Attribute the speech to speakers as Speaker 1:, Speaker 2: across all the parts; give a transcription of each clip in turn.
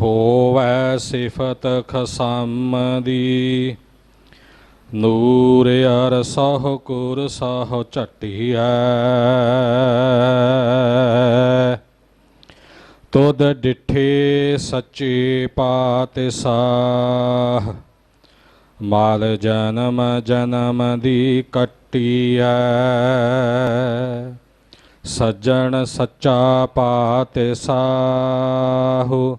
Speaker 1: ਹੋਵੈ ਸਿਫਤ ਖਸਮ ਦੀ ਨੂਰ ਅਰ ਸਹ ਕੁਰ ਸਹ ਝਟਿਐ। ਤੁਧ ਡਿਠੇ ਸੱਚੇ ਪਾਤ ਸਾਹ ਮਾਲ ਜਨਮ ਜਨਮ ਦੀ ਕੱਟੀਐ। ਸੱਜਣ ਸੱਚਾ ਪਾਤ ਪਾਤਸ਼ਾਹੁ।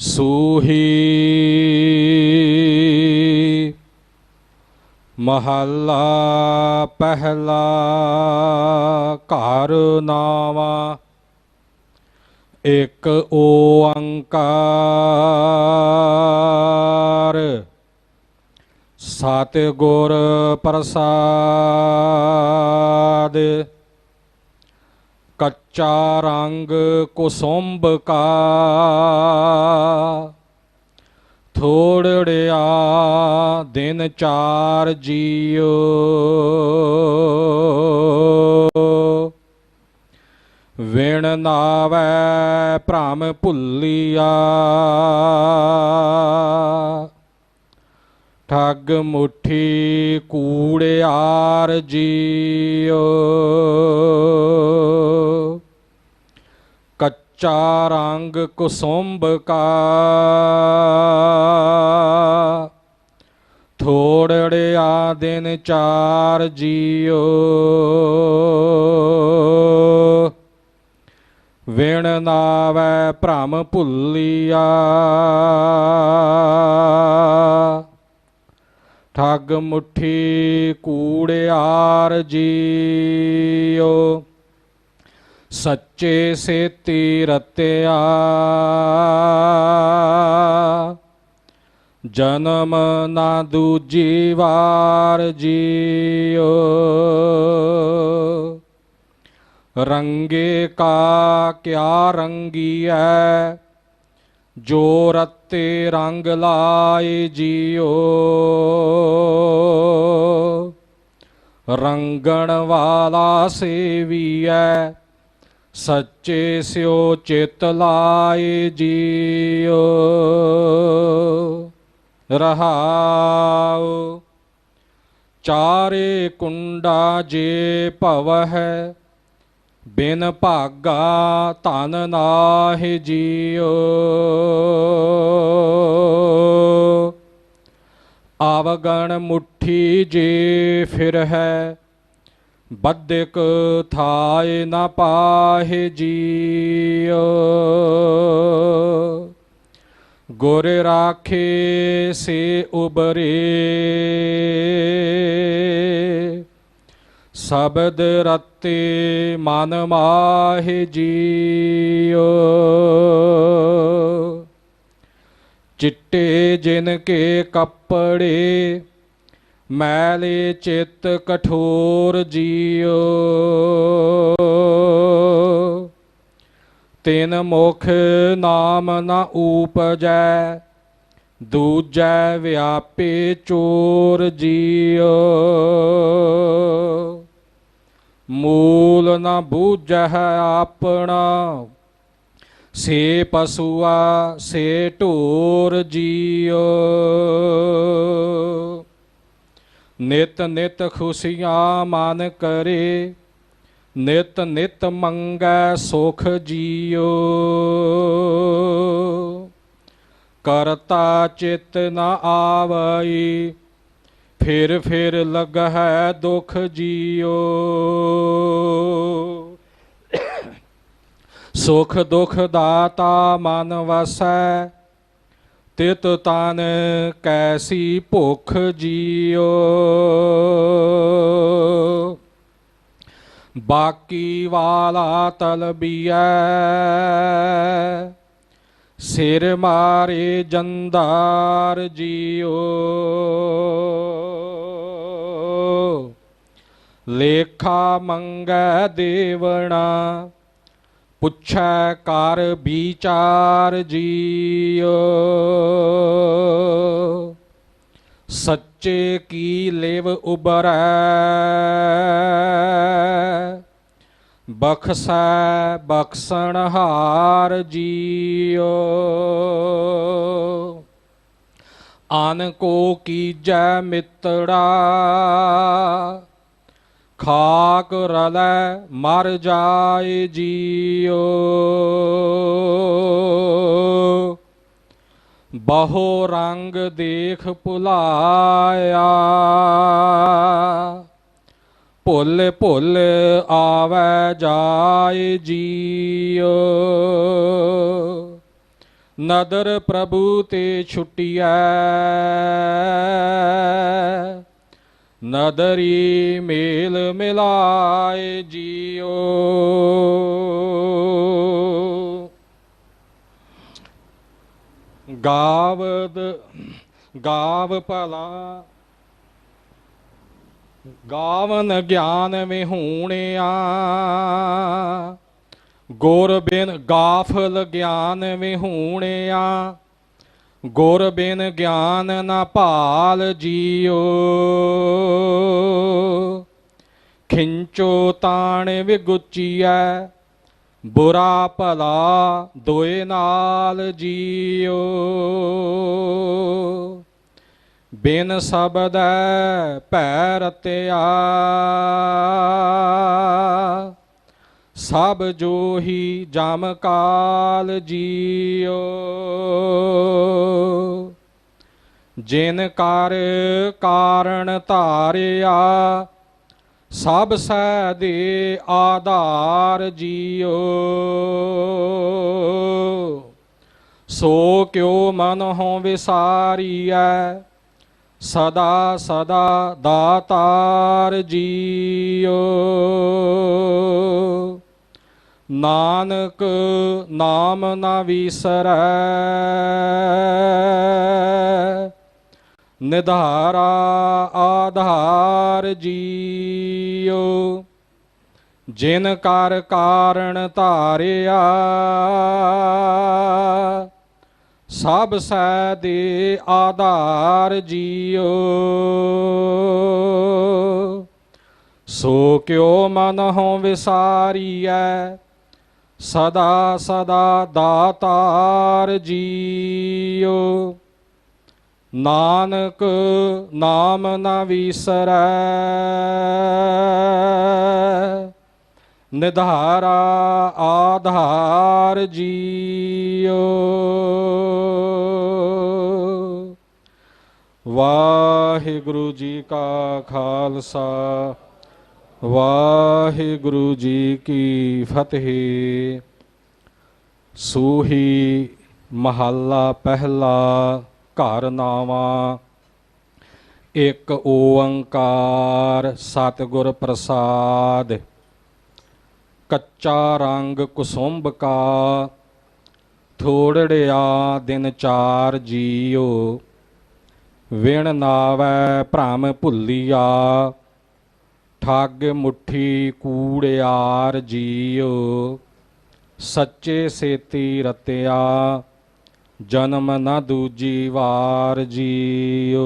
Speaker 1: ਸੂਹੀ ਮਹੱਲਾ ਪਹਿਲਾ ਘਰ ਨਾਵਾ। ਇਕ ਓੰਕਾਰ। ਸਤ ਗੁਰ ਪ੍ਰਸਾਦ। ਕੱਚਾ ਰੰਗ ਕੁਸੁੰਭ ਕਾ। ਥੋੜੜਿਆ ਦਿਨ ਚਾਰ ਜੀਓ। ਵਿਣ ਨਾਵੈ ਭ੍ਰਮ ਭੁੱਲੀਆ। ਠੱਗ ਮੁਠੀ ਕੂੜਿਆਰ ਜੀਓ। ਚਾਰ ਅੰਗ ਕੁਸੁੰਭ ਕਾ ਥੋੜੜਿਆ ਦਿਨ ਚਾਰ ਜੀਓ। ਵਿਣ ਨਾਵੈ ਭ੍ਰਮ ਭੁੱਲੀਆ। ਠੱਗ ਮੁਠੀ ਕੂੜਿਆਰ ਜੀਓ। ਸੱਚੇ ਸੇਤੀ ਰਤਿਆ ਜਨਮ ਨਾ ਦੂਜੀ ਵਾਰ ਜੀਓ। ਰੰਗੇ ਕਾ ਕਿਆ ਰੰਗੀਐ। ਜੋ ਰਤੇ ਰੰਗ ਲਾਏ ਜੀਓ। ਰੰਗਣ ਵਾਲਾ ਸੇਵੀਐ। ਸੱਚੇ ਸਿਓ ਚਿਤ ਲਾਏ ਜੀਓ ਰਹਾਉ। ਚਾਰੇ ਕੁੰਡਾ ਜੇ ਭਵ ਹੈ ਬਿਨ ਭਾਗਾ ਧਨ ਨਾਹਿ ਜੀਓ ਆਵਗਣ ਮੁਠੀ ਜੇ ਫਿਰ ਹੈ ਬੱਦਿਕ ਥਾਏ ਨਾ ਪਾਹੇ ਜੀਓ ਗੁਰ ਰਾਖੇ ਸੇ ਉਬਰੇ। ਸ਼ਬਦ ਰਤੇ ਮਨ ਮਾਹਿ ਜੀਓ ਚਿੱਟੇ ਜਿਨ ਕੇ ਕੱਪੜੇ ਮੈਲੇ ਚਿੱਤ ਕਠੋਰ ਜੀਓ। ਤਿਨ ਮੁਖ ਨਾਮ ਨਾ ਊਪਜੈ, ਦੂਜੈ ਵਿਆਪੇ ਚੋਰ ਜੀਓ। ਮੂਲ ਨ ਬੂਝੈ ਆਪਣਾ, ਸੇ ਪਸੂਆ ਸੇ ਢੋਰ ਜੀਓ। ਨਿਤ ਨਿਤ ਖੁਸ਼ੀਆਂ ਮਨ ਕਰੇ, ਨਿਤ ਨਿਤ ਮੰਗੈ ਸੁਖ ਜੀਓ। ਕਰਤਾ ਚਿਤ ਨ ਆਵਈ, ਫਿਰ ਫਿਰ ਲਗਹਿ ਦੁਖ ਜੀਓ। ਸੁਖ ਦੁਖ ਦਾਤਾ ਮਨ ਵਸੈ ਤਿਤ ਤਨ ਕੈਸੀ ਭੁਖ ਜੀਓ। ਬਾਕੀ ਵਾਲਾ ਤਲਬੀਐ ਸਿਰ ਮਾਰੇ ਜੰਦਾਰ ਜੀਓ। ਲੇਖਾ ਮੰਗੈ ਦੇਵਣਾ ਪੁੱਛੈ ਕਰ ਵਿਚਾਰ ਜੀਓ ਸੱਚੇ ਕੀ ਲਿਵ ਉਬਰੈ ਬਖਸੈ ਬਖਸਣ ਹਾਰ ਜੀਓ ਆਨ ਕੋ ਕੀਜੈ ਮਿੱਤੜਾ ਖਾਕ ਰਲੈ ਮਰ ਜਾਏ ਜੀਓ। ਬਹੁ ਰੰਗ ਦੇਖ ਭੁਲਾਇਆ। ਭੁੱਲ ਭੁੱਲ ਆਵੈ ਜਾਏ ਜੀਓ। ਨਦਰ ਪ੍ਰਭੂ ਤੇ ਛੁਟਿਐ। ਨਦਰੀ ਮੇਲ ਮਿਲਾਏ ਜੀਓ। ਗਾਵਦ, ਗਾਵ ਭਲਾ, ਗਾਵਨ ਗਿਆਨ ਮੇ ਵਿਹੂਣਿਆ। ਗੁਰ ਬਿਨ ਗਾਫਲ ਗਿਆਨ ਵਿਹੂਣਿਆ। ਗੁਰ ਬਿਨ ਗਿਆਨ ਨਾ ਭਾਲ ਜੀਓ ਖਿੰਚੋ ਤਾਣ ਵਿਗੁਚੀਐ, ਬੁਰਾ ਭਲਾ ਦੋਏ ਨਾਲ ਜੀਓ ਬਿਨ ਸਬਦ ਭੈ ਰਤਿਆ ਸਭ ਜੋ ਹੀ ਜਮ ਕਾਲ ਜੀਓ। ਜਿਨ ਕਰ ਕਾਰਣ ਧਾਰਿਆ, ਸਭ ਸੈ ਦੇ ਆਧਾਰ ਜੀਓ। ਸੋ ਕਿਉ ਮਨ ਹੋ ਵਿਸਾਰੀਐ, ਸਦਾ ਸਦਾ ਦਾਤਾਰ ਜੀਓ। ਨਾਨਕ ਨਾਮ ਨਾ ਵਿਸਰੈ। ਨਿਧਾਰਾ ਆਧਾਰ ਜੀਓ ਜਿਨ ਕਰ ਕਾਰਣ ਧਾਰਿਆ, ਸਭ ਸੈ ਦੇ ਆਧਾਰ ਜੀਓ ਸੋ ਕਿਉ ਮਨ ਹੋ ਵਿਸਾਰੀਐ ਸਦਾ ਸਦਾ ਦਾਤਾਰ ਜੀਓ ਨਾਨਕ ਨਾਮ ਨਾ ਵਿਸਰੈ। ਨਿਧਾਰਾ ਆਧਾਰ ਜੀਓ ਵਾਹਿਗੁਰੂ ਜੀ ਕਾ ਖਾਲਸਾ। ਵਾਹਿਗੁਰੂ ਜੀ ਕੀ ਫਤਿਹ। ਸੂਹੀ ਮਹੱਲਾ ਪਹਿਲਾ ਘਰ ਨਾਵਾ। ਇੱਕ ਓੰਕਾਰ ਸਤਿਗੁਰ ਪ੍ਰਸਾਦ। ਕੱਚਾ ਰੰਗ ਕੁਸੁੰਭ ਕਾ। ਥੋੜੜਿਆ ਦਿਨ ਚਾਰ ਜੀਓ। ਵਿਣ ਨਾਵੈ ਭ੍ਰਮ ਭੁੱਲੀਆ। ਠੱਗ ਮੁੱਠੀ ਕੂੜਿਆਰ ਜੀਓ ਸੱਚੇ ਸੇਤੀ ਰਤਿਆ ਜਨਮ ਨਾ ਦੂਜੀ ਵਾਰ ਜੀਓ